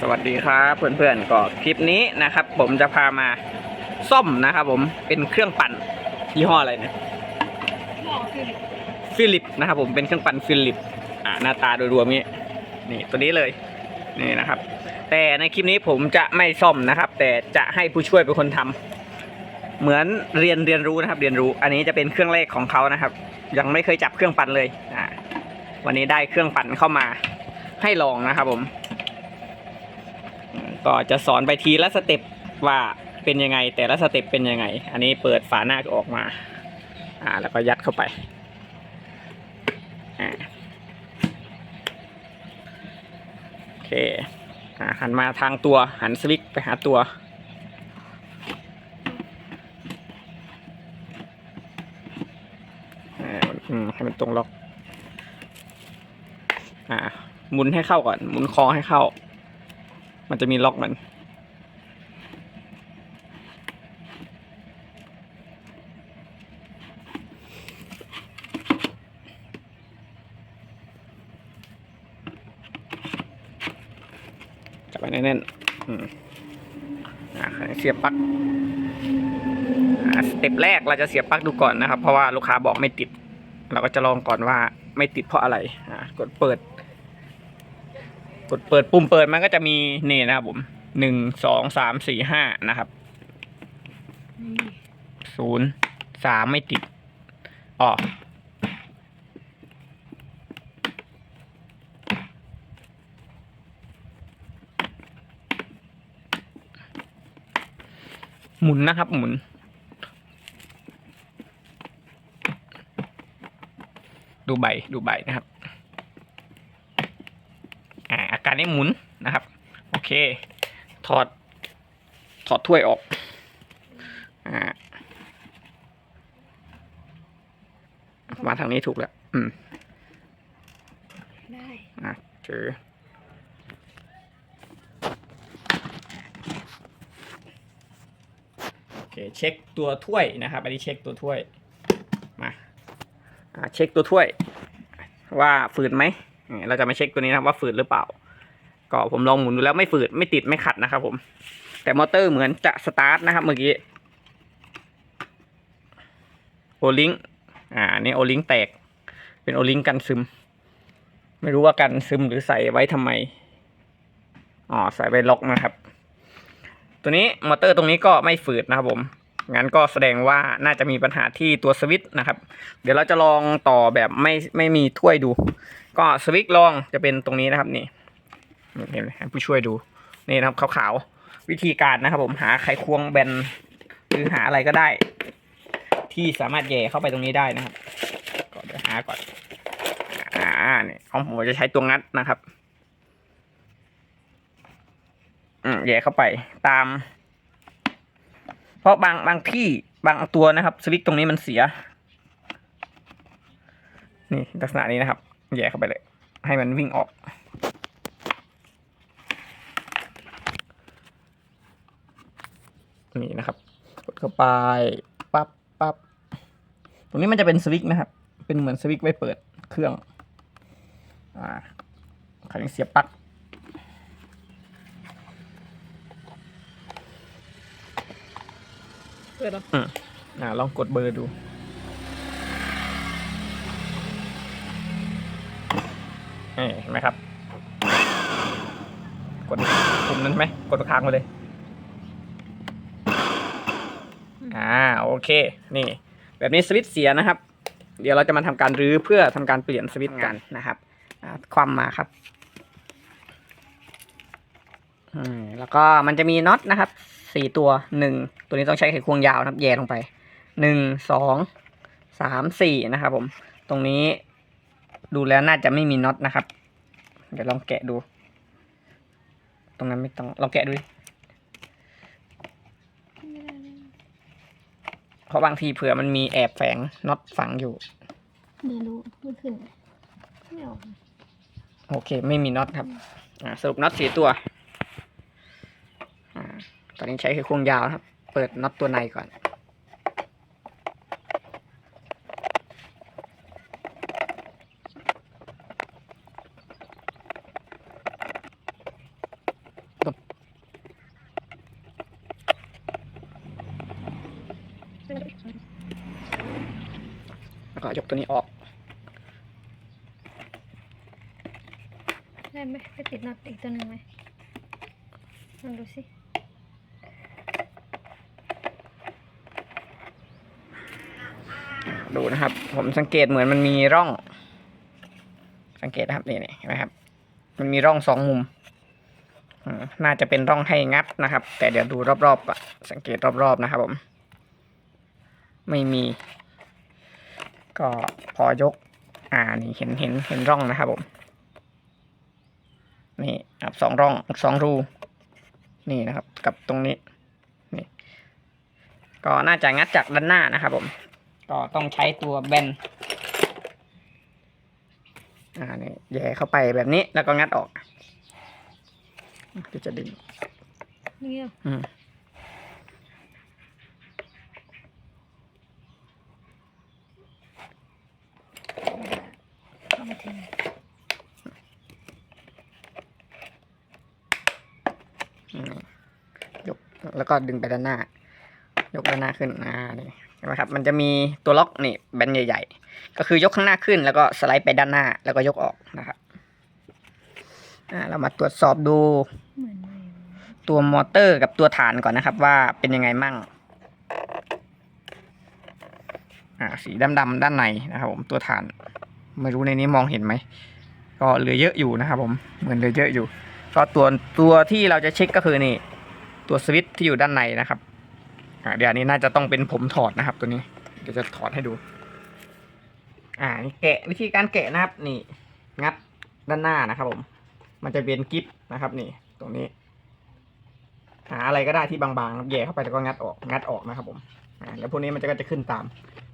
สวัสดีครับเพื่อนๆก็คลิปนี้นะครับ ผมจะพามาซ่อมนะครับ ผมเป็นเครื่องปั่นยี่ห้ออะไรเนี่ยฟิลิปนะครับ ผมเป็นเครื่องปั่นฟิลิปอ่าหน้าตาโดยรวมนี้นี่ตัวนี้เลยนี่นะครับ แต่ในคลิปนี้ผมจะไม่ซ่อมนะครับ แต่จะให้ผู้ช่วยเป็นคนทำเหมือนเรียนเรียนรู้นะครับ เรียนรู้ อันนี้จะเป็นเครื่องเลขของเขานะครับ ยังไม่เคยจับเครื่องปั่นเลยอ่าวันนี้ได้เครื่องปั่นเข้ามาให้ลองนะครับผม ก็จะสอนไปทีละสเต็ปว่าเป็นยังไง แต่ละสเต็ปเป็นยังไง อันนี้เปิดฝาหน้าออกมา อ่า แล้วก็ยัดเข้าไป อ่าโอเคอ่าหันมาทางตัวหันสวิตไปหาตัวอืมให้มันตรงล็อก อ่าหมุนให้เข้าก่อน หมุนคอให้เข้า มันจะมีล็อกมัน จับไปแน่นๆอืมอ่าเสียบปลั๊กอ่าสเต็ปแรกเราจะเสียบปลั๊กดูก่อนนะครับ เพราะว่าลูกค้าบอกไม่ติด เราก็จะลองก่อนว่าไม่ติดเพราะอะไรอ่ากดเปิด กดเปิดปุ่มเปิดมันก็จะมีนี่นะครับผมหนึ่งสองสามสี่ห้านะครับศูนย์สามไม่ติดอ๋อหมุนนะครับหมุน ดูใบดูใบนะครับอ่าอาการ นี้หมุนนะครับ โอเค ถอด ถอดถ้วยออกอ่ามาทางนี้ถูกแล้ว อืม ได้อะเจอโอเค เช็คตัวถ้วยนะครับ อันนี้เช็คตัวถ้วย มาอ่าเช็คตัวถ้วย ว่าฝืดไหมอืมเราจะมาเช็คตัวนี้นะครับว่าฝืดหรือเปล่า ก็ผมลองหมุนดูแล้วไม่ฝืดไม่ติดไม่ขัดนะครับผม แต่มอเตอร์เหมือนจะสตาร์ทนะครับเมื่อกี้โอลิงอ่านี่โอลิงแตก เป็นโอลิงกันซึม ไม่รู้ว่ากันซึมหรือใส่ไว้ทำไมอ๋อใส่ไว้ล็อกนะครับ ตัวนี้มอเตอร์ตรงนี้ก็ไม่ฝืดนะครับผมงั้นก็แสดงว่าน่าจะมีปัญหาที่ตัวสวิตช์นะครับ เดี๋ยวเราจะลองต่อแบบไม่ไม่มีถ้วยดู ก็สวิตช์ลองจะเป็นตรงนี้นะครับนี่ เห็นไหมให้ผู้ช่วยดู นี่นะครับขาวๆ วิธีการนะครับผมหาไขควงแบนหรือหาอะไรก็ได้ ที่สามารถแย่เข้าไปตรงนี้ได้นะครับก็เดี๋ยวหาก่อน อ่าเนี่ยของผมจะใช้ตัวงัดนะครับ อืมแย่เข้าไปตาม เพราะบางบางที่บางตัวนะครับสวิตช์ตรงนี้มันเสีย นี่ลักษณะนี้นะครับ แย่เข้าไปเลย ให้มันวิ่งออก นี่นะครับ กดเข้าไปปั๊บปั๊บตรงนี้มันจะเป็นสวิตช์นะครับ เป็นเหมือนสวิตช์ไว้เปิดเครื่อง อ่าคราวนี้เสียบปลั๊กเปิดแล้วอืมอ่าลองกดเบอร์ดูนี่เห็นไหมครับ กดปุ่มนั้นใช่ไหม กดค้างไปเลย อ่าโอเค นี่ แบบนี้สวิตช์เสียนะครับ เดี๋ยวเราจะมาทำการรื้อเพื่อทำการเปลี่ยนสวิตช์กันนะครับอ่าความมาครับอืมแล้วก็มันจะมีน็อตนะครับสี่ตัวหนึ่งตัวนี้ต้องใช้ไขควงยาวนะครับแย่ลงไปหนึ่งสองสามสี่นะครับผม ตรงนี้ดูแล้วน่าจะไม่มีน็อตนะครับ เดี๋ยวลองแกะดู ตรงนั้นไม่ต้องลองแกะดู เพราะบางทีเผื่อมันมีแอบแฝงน็อตฝังอยู่ ไม่รู้ไม่ขึ้นไม่ออกโอเค ไม่มีน็อตครับ อ่าสรุปน็อตสี่ตัว อ่า ตอนนี้ใช้ไขควงยาวนะครับ เปิดน็อตตัวในก่อน ก็ยกตัวนี้ออก ได้ไหมไปติดน็อตอีกตัวหนึ่งไหมลองดูสิดูนะครับ ผมสังเกตเหมือนมันมีร่อง สังเกตนะครับนี่นี่เห็นไหมครับ มันมีร่องสองมุมอืมน่าจะเป็นร่องให้งัดนะครับ แต่เดี๋ยวดูรอบๆก่อนสังเกตรอบๆนะครับผม ไม่มี ก็พอยก อ่านี่เห็นเห็นเห็นร่องนะครับผมนี่ครับสองร่องสองรู นี่นะครับ กับตรงนี้นี่ ก็น่าจะงัดจากด้านหน้านะครับผม ก็ต้องใช้ตัวแบนอ่านี่แย่เข้าไปแบบนี้แล้วก็งัดออกก็จะดึงนี่เหรออืม เอา มาถึงยกแล้วก็ดึงไปด้านหน้า ยกด้านหน้าขึ้นอ่านี่เห็นไหมครับมันจะมีตัวล็อกนี่แบนใหญ่ ๆ ก็คือยกข้างหน้าขึ้น แล้วก็สไลด์ไปด้านหน้า แล้วก็ยกออกนะครับอ่าเรามาตรวจสอบดู ตัวมอเตอร์กับตัวฐานก่อนนะครับ ว่าเป็นยังไงมั่งอ่าสีดำๆด้านในนะครับผมตัวฐาน ไม่รู้ในนี้มองเห็นไหม ก็เหลือเยอะอยู่นะครับผมเหมือนเหลือเยอะอยู่ก็ตัวตัวที่เราจะเช็คก็คือนี่ ตัวสวิตช์ที่อยู่ด้านในนะครับเดี๋ยวนนี้น่าจะต้องเป็นผมถอดนะครับ ตัวนี้เดี๋ยวจะถอดให้ดู อ่านี่แกะวิธีการแกะนะครับ นี่งัดด้านหน้านะครับ ผม มันจะเป็นกิฟนะครับ นี่ ตรงนี้ หาอะไรก็ได้ที่บางๆแย่เข้าไปแล้วก็งัดออกงัดออกนะครับ ผมอ่าแล้วพวกนี้มันจะก็จะขึ้นตาม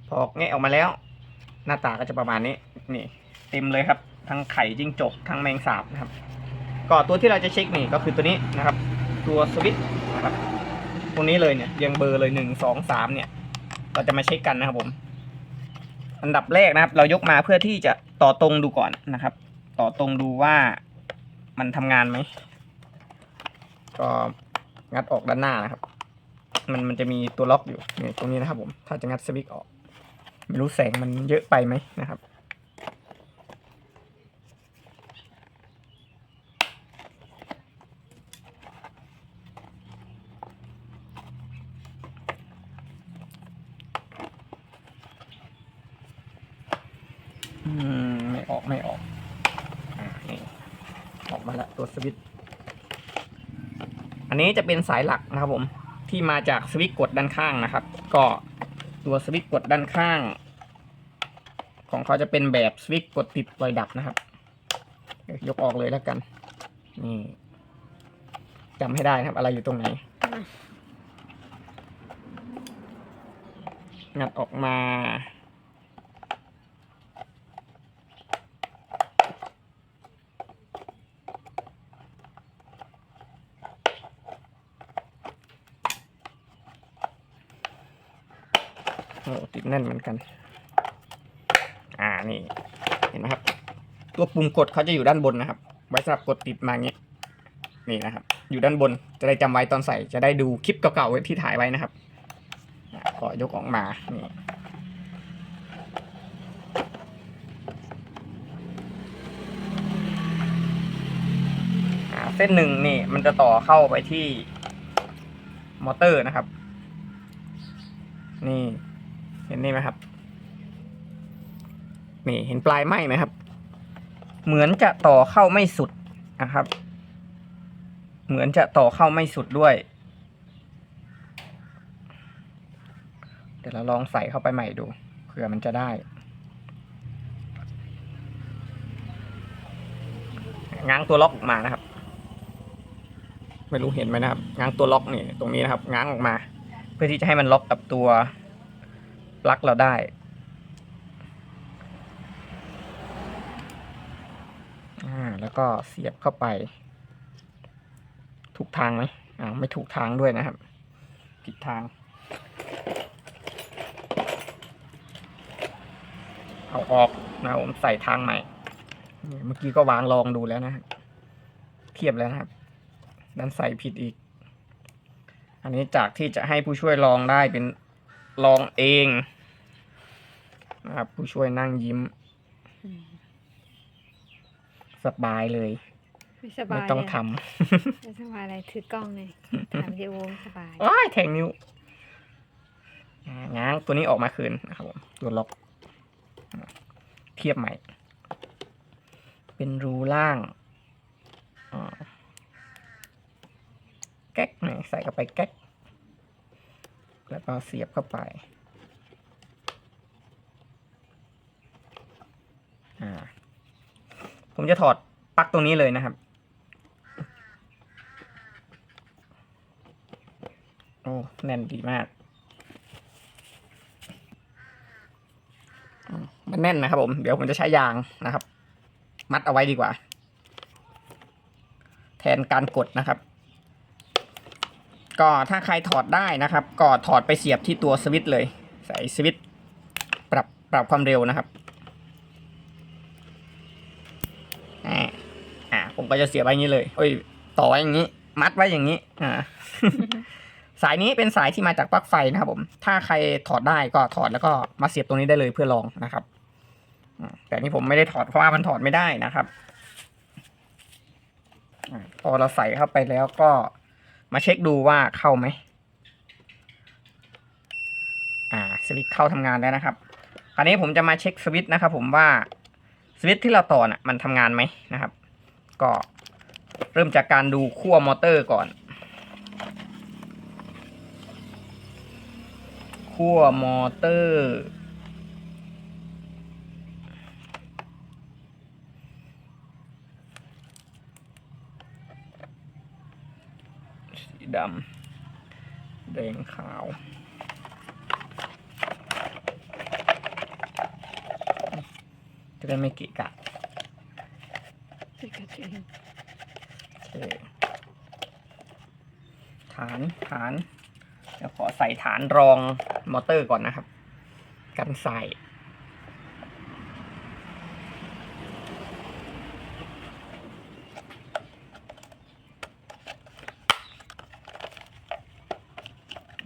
พอแงะออกมาแล้ว หน้าตาก็จะประมาณนี้ นี่เต็มเลยครับ ทั้งไข่จิ้งจกทั้งแมงสาบนะครับ ก็ตัวที่เราจะเช็คนี่ก็คือตัวนี้นะครับ ตัวสวิตช์นะครับตรงนี้เลยเนี่ยเรียงเบอร์เลยหนึ่งสองสามเนี่ย เราจะมาเช็คกันนะครับผม อันดับแรกนะครับ เรายกมาเพื่อที่จะต่อตรงดูก่อนนะครับ ต่อตรงดูว่ามันทำงานไหมก็งัดออกด้านหน้านะครับ มันมันจะมีตัวล็อกอยู่นี่ตรงนี้นะครับผม ถ้าจะงัดสวิตช์ออก ไม่รู้แสงมันเยอะไปไหมนะครับ อืมไม่ออกไม่ออก อ่านี่ออกมา แล้วตัวสวิตช์อันนี้จะเป็นสายหลักนะครับผมที่มาจากสวิตช์กดด้านข้างนะครับ ก็ตัวสวิตช์กดด้านข้าง ของเขาจะเป็นแบบสวิตช์กดติดปล่อยดับนะครับ ยกออกเลยแล้วกัน นี่จำให้ได้นะครับ อะไรอยู่ตรงไหนงัดออกมา แน่นเหมือนกัน อ่านี่ เห็นไหมครับ ตัวปุ่มกดเขาจะอยู่ด้านบนนะครับ ไว้สำหรับกดติดมาอย่างนี้นี่นะครับ อยู่ด้านบนจะได้จำไว้ตอนใส่จะได้ดูคลิปเก่าๆที่ถ่ายไว้นะครับอะก็ยกออกมานี่เส้นหนึ่งนี่มันจะต่อเข้าไปที่มอเตอร์นะครับ นี่ ห็นนี่ไหมครับ นี่เห็นปลายไหมไหมครับ เหมือนจะต่อเข้าไม่สุดนะครับ เหมือนจะต่อเข้าไม่สุดด้วย เดี๋ยวเราลองใส่เข้าไปใหม่ดูเผื่อมันจะได้ ง้างตัวล็อกออกมานะครับ ไม่รู้เห็นไหมนะครับ ง้างตัวล็อกนี่ตรงนี้นะครับ ง้างออกมา เพื่อที่จะให้มันล็อกกับตัว ลักเราได้อแล้วก็เสียบเข้าไป ถูกทางไหมอ่าไม่ถูกทางด้วยนะครับ ผิดทาง เอาออกนะผมใส่ทางใหม่ เมื่อกี้ก็วางลองดูแล้วนะฮะเทียบแล้วนะครับ ดันใส่ผิดอีก อันนี้จากที่จะให้ผู้ช่วยลองได้เป็น ลองเองนะครับผู้ช่วยนั่งยิ้มอืมสบายเลย ไม่สไม่บายต้องเลยทไม่สบายอะไรถือกล้องเลยถ่ายวิดีโอสบายำว้ายแทงนิ้วอ่าง้างตัวนี้ออกมาคืนนะครับผมตัวล็อกอ่าเทียบใหม่ เป็นรูล่างอ่าแก๊กหน่อยใส่เข้าไปแก๊ก แล้วก็เสียบเข้าไปผมจะถอดปลั๊กตรงนี้เลยนะครับ โอ้ แน่นดีมาก มันแน่นนะครับผม เดี๋ยวผมจะใช้ยางนะครับ มัดเอาไว้ดีกว่า แทนการกดนะครับ ก็ถ้าใครถอดได้นะครับ ก็ถอดไปเสียบที่ตัวสวิตช์เลย ใส่สวิตช์ปรับปรับความเร็วนะครับอ่าอ่าผมก็จะเสียบไว้อย่างนี้เลยเอ้ยต่อไว้อย่างนี้ มัดไว้อย่างนี้ อ่า สายนี้เป็นสายที่มาจากปลั๊กไฟนะครับผม ถ้าใครถอดได้ก็ถอดแล้วก็มาเสียบตรงนี้ได้เลยเพื่อลองนะครับอืมแต่นี่ผมไม่ได้ถอดเพราะว่ามันถอดไม่ได้นะครับอาพอเราใส่เข้าไปแล้วก็ มาเช็คดูว่าเข้าไหม อ่าสวิตช์เข้าทำงานแล้วนะครับ คราวนี้ผมจะมาเช็คสวิตช์นะครับ ผมว่าสวิตช์ที่เราต่อน่ะมันทำงานไหมนะครับ ก็เริ่มจากการดูขั้วมอเตอร์ก่อนขั้วมอเตอร์ สี ดำแดงขาวจะได้ไม่เกะกะติดกับตัวเองโอเคฐานฐานเดี๋ยวขอใส่ฐานรองมอเตอร์ก่อนนะครับ กันใส่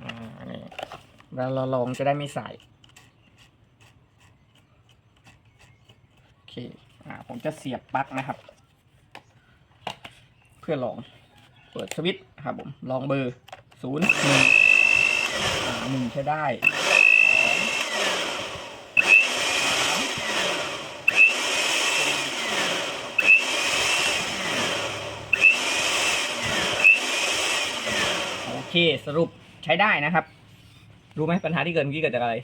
อ่า นี่ แล้วเราลองจะได้ไม่ใส่โอเคอ่าผมจะเสียบปลั๊กนะครับ เพื่อลองเปิดสวิตช์ครับผมลองเบอร์ศูนย์หนึ่งหนึ่งใช้ได้โอเคสรุปใช้ได้นะครับ รู้ไหมปัญหาที่เกิดเมื่อกี้เกิดจากอะไร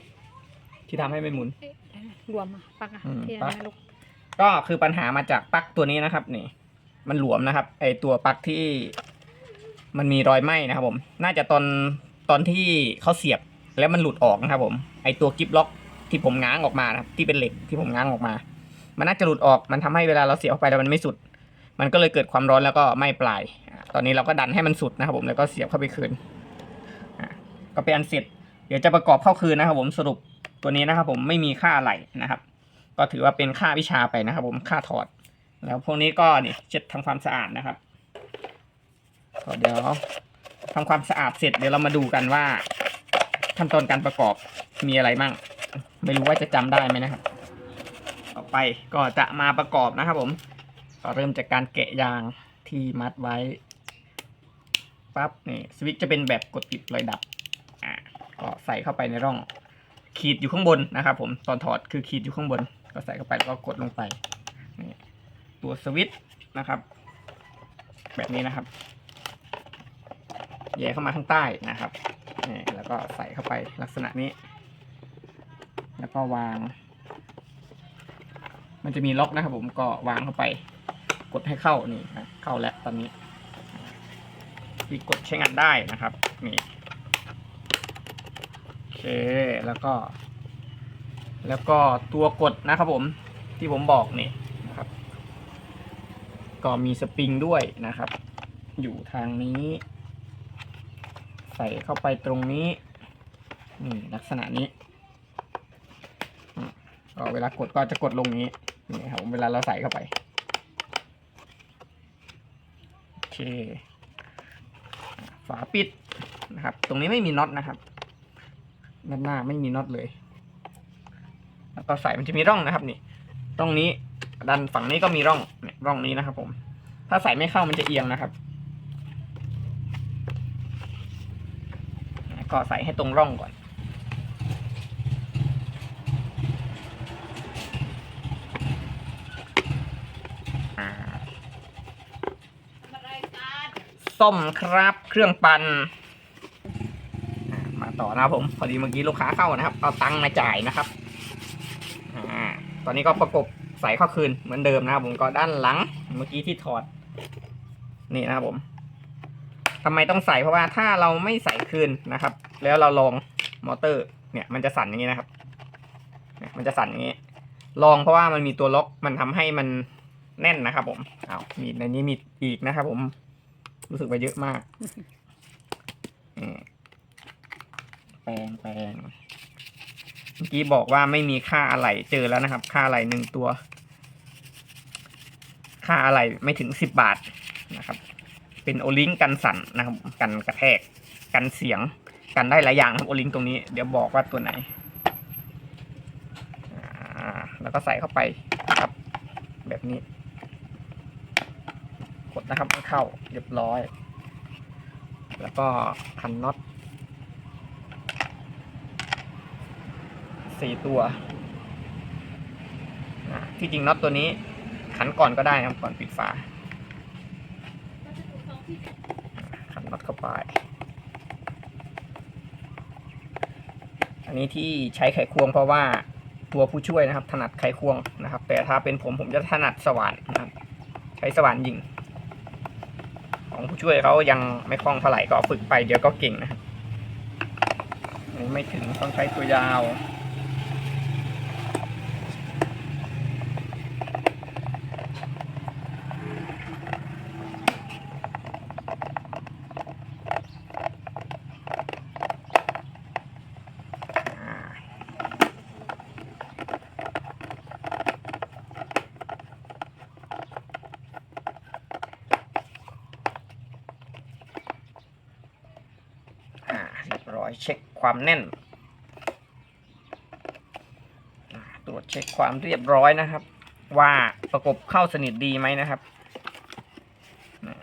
ที่ทำให้ไม่หมุนเอ๊ะรวมอะปักอะอืมที่ปันั่กนนะลูกก็คือปัญหามาจากปลั๊กตัวนี้นะครับ นี่ มันหลวมนะครับ ไอตัวปลั๊กที่มันมีรอยไหม้นะครับ ผม น่าจะตอนตอนที่เขาเสียบแล้วมันหลุดออกนะครับ ผม ไอตัวกิฟล็อกที่ผมง้างออกมานะครับ ที่เป็นเหล็กที่ผมง้างออกมา มันน่าจะหลุดออกมันทำให้เวลาเราเสียบเข้าไปแล้วมันไม่สุด มันก็เลยเกิดความร้อนแล้วก็ไหม้ปลายอ่าตอนนี้เราก็ดันให้มันสุดนะครับ ผมแล้วก็เสียบเข้าไปคืนอ่าก็เป็นอันเสร็จ เดี๋ยวจะประกอบเข้าคืนนะครับผมสรุปตัวนี้นะครับผมไม่มีค่าอะไรนะครับ ก็ถือว่าเป็นค่าวิชาไปนะครับ ผมค่าถอด แล้วพวกนี้ก็นี่เช็ดทำความสะอาดนะครับก็เดี๋ยวทำความสะอาดเสร็จเดี๋ยวเรามาดูกันว่าขั้นตอนการประกอบมีอะไรมั่งไม่รู้ว่าจะจำได้ไหมนะครับ ต่อไปก็จะมาประกอบนะครับผมก็เริ่มจากการแกะยางที่มัดไว้ปั๊บนี่สวิตช์จะเป็นแบบกดปิดรอยดับ ก็ใส่เข้าไปในร่องขีดอยู่ข้างบนนะครับผมตอนถอดคือขีดอยู่ข้างบน ก็ใส่เข้าไปแล้วก็กดลงไปนี่ตัวสวิตช์นะครับ แบบนี้นะครับแย่เข้ามาข้างใต้นะครับนี่แล้วก็ใส่เข้าไปลักษณะนี้ แล้วก็วาง มันจะมีล็อกนะครับผมก็วางเข้าไป กดให้เข้านี่นะเข้าแล้วตอนนี้ที่กดใช้งานได้นะครับนี่ เคแล้วก็ แล้วก็ตัวกดนะครับผมที่ผมบอกนี่นะครับ ก็มีสปริงด้วยนะครับ อยู่ทางนี้ ใส่เข้าไปตรงนี้นี่ลักษณะนี้ก็เวลากดก็จะกดลงนี้นี่ครับเวลาเราใส่เข้าไปโอเคฝาปิดนะครับ ตรงนี้ไม่มีน็อตนะครับ ด้านหน้าไม่มีน็อตเลย แล้วก็ใส่มันจะมีร่องนะครับ นี่ร่องนี้ดันฝั่งนี้ก็มีร่องเนี่ยร่องนี้นะครับ ผม ถ้าใส่ไม่เข้ามันจะเอียงนะครับ ก็ใส่ให้ตรงร่องก่อน ส้มครับเครื่องปั่นอ่ามา ต่อนะครับผมพอดีเมื่อกี้ลูกค้าเข้านะครับ เอาตังค์มาจ่ายนะครับอ่าตอนนี้ก็ประกบใส่เข้าคืนเหมือนเดิมนะครับผมก็ด้านหลังเมื่อกี้ที่ถอด นี่นะครับผมทำไมต้องใส่เพราะว่าถ้าเราไม่ใส่คืนนะครับ แล้วเราลองมอเตอร์ เนี่ยมันจะสั่นอย่างนี้นะครับมันจะสั่นอย่างนี้ ลองเพราะว่ามันมีตัวล็อกมันทำให้มันแน่นนะครับ ผมเอามีในนี้มีอีกนะครับ ผม รู้สึกว่าเยอะมากนี่ แปลงแปลงเมื่อกี้บอกว่าไม่มีค่าอะไรเจอแล้วนะครับ ค่าอะไรหนึ่งตัว ค่าอะไรไม่ถึงสิบบาทนะครับ เป็นโอลิงกันสั่นนะครับ กันกระแทก กันเสียง กันได้หลายอย่างนะครับโอลิงตรงนี้เดี๋ยวบอกว่าตัวไหนแล้วก็ใส่เข้าไปนะครับ แบบนี้ กดนะครับให้เข้าเรียบร้อย แล้วก็พันน็อต สี่ตัวที่จริงน็อตตัวนี้ขันก่อนก็ได้ครับก่อนปิดฝาขันน็อตเข้าไป อันนี้ที่ใช้ไขควงเพราะว่าตัวผู้ช่วยนะครับ ถนัดไขควงนะครับ แต่ถ้าเป็นผมผมจะถนัดสว่านนะครับ ใช้สว่านยิง ของผู้ช่วยเขายังไม่คล่องเท่าไหร่ก็ฝึกไปเดี๋ยวก็เก่งนะครับนี่ไม่ถึงต้องใช้ตัวยาว อ่าอ่าเรียบร้อยเช็ คความแน่น ตรวจเช็คความเรียบร้อยนะครับ ว่าประกบเข้าสนิทดีไหมนะครับ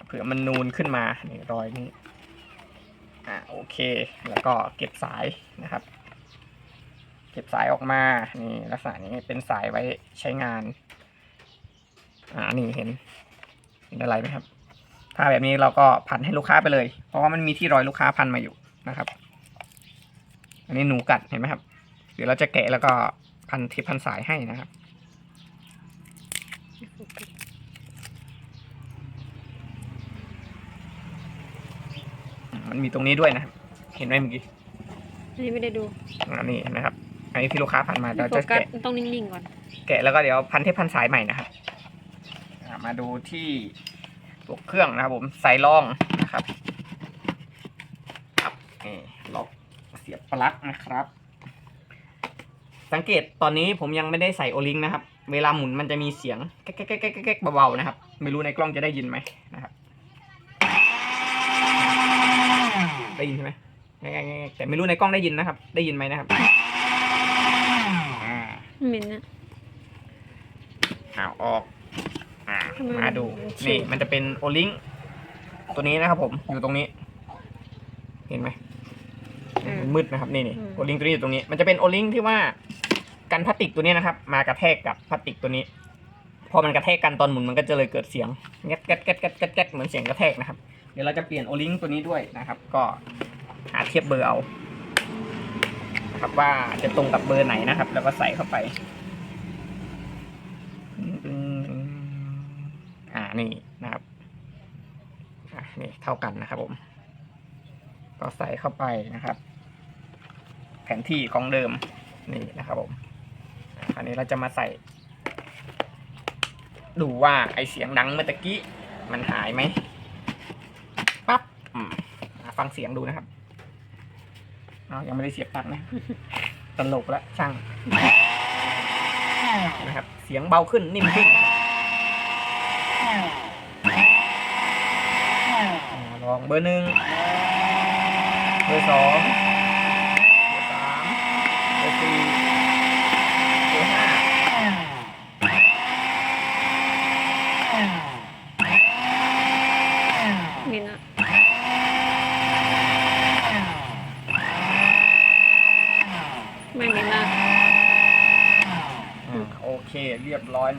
เผื่อมันนูนขึ้นมานี่รอยนี้อ่าโอเค แล้วก็เก็บสายนะครับ เก็บสายออกมานี่ลักษณะนี้เป็นสายไว้ใช้งาน อ่านี่เห็นเห็นอะไรไหมครับ ถ้าแบบนี้เราก็พันให้ลูกค้าไปเลย เพราะว่ามันมีที่รอยลูกค้าพันมาอยู่นะครับ อันนี้หนูกัดเห็นไหมครับ เดี๋ยวเราจะแกะแล้วก็พันเทปพันสายให้นะครับ มันมีตรงนี้ด้วยนะครับ เห็นไหมเมื่อกี้อันนี้ไม่ได้ดูอันนี้นะครับ อันนี้ที่ลูกค้าพันมาเราโฟจะกัสแกะ ต้องนิ่งๆก่อน แกะแล้วก็เดี๋ยวพันเทปพันสายใหม่นะครับอ่ามาดูที่ตัวเครื่องนะครับผมใส่รองนะครับครับนี่ล็อก เสียบปลั๊กนะครับ สังเกตตอนนี้ผมยังไม่ได้ใส่โอลิงนะครับ เวลาหมุนมันจะมีเสียงแก๊กแก๊กแก๊กเบาๆนะครับ ไม่รู้ในกล้องจะได้ยินไหมนะครับได้ยินใช่ไหมแก๊กแก๊กแต่ไม่รู้ในกล้องได้ยินนะครับ ได้ยินไหมนะครับหม็นนะอ้าออกมาดู นี่มันจะเป็นโอลิงตัวนี้นะครับผม อยู่ตรงนี้ เห็นไหม มันมืดนะครับนี่นี่อืมโอลิงตัวนี้อยู่ตรงนี้ มันจะเป็นโอลิงที่ว่ากันพลาสติกตัวนี้นะครับ มากระแทกกับพลาสติกตัวนี้พอมันกระแทกกันตอนหมุนมันก็จะเลยเกิดเสียงแก๊กแก๊กแก๊กแก๊กแก๊กแก๊กเหมือนเสียงกระแทกนะครับ เดี๋ยวเราจะเปลี่ยนโอลิงตัวนี้ด้วยนะครับ ก็หาเทียบเบอร์เอานะครับว่าจะตรงกับเบอร์ไหนนะครับ แล้วก็ใส่เข้าไป อ่านี่นะครับอ่านี่เท่ากันนะครับผม ก็ใส่เข้าไปนะครับ แผนที่ของเดิมนี่นะครับผมอันนี้เราจะมาใส่ ดูว่าไอเสียงดังเมื่อตะกี้มันหายไหมปั๊บฟังเสียงดูนะครับอ้ายังไม่ได้เสียบปลั๊กนะตลกแล้วช่างนะครับ เสียงเบาขึ้นนิ่มขึ้นลองเบอร์หนึ่งเบอร์สอง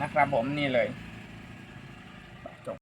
นะครับผมนี่เลย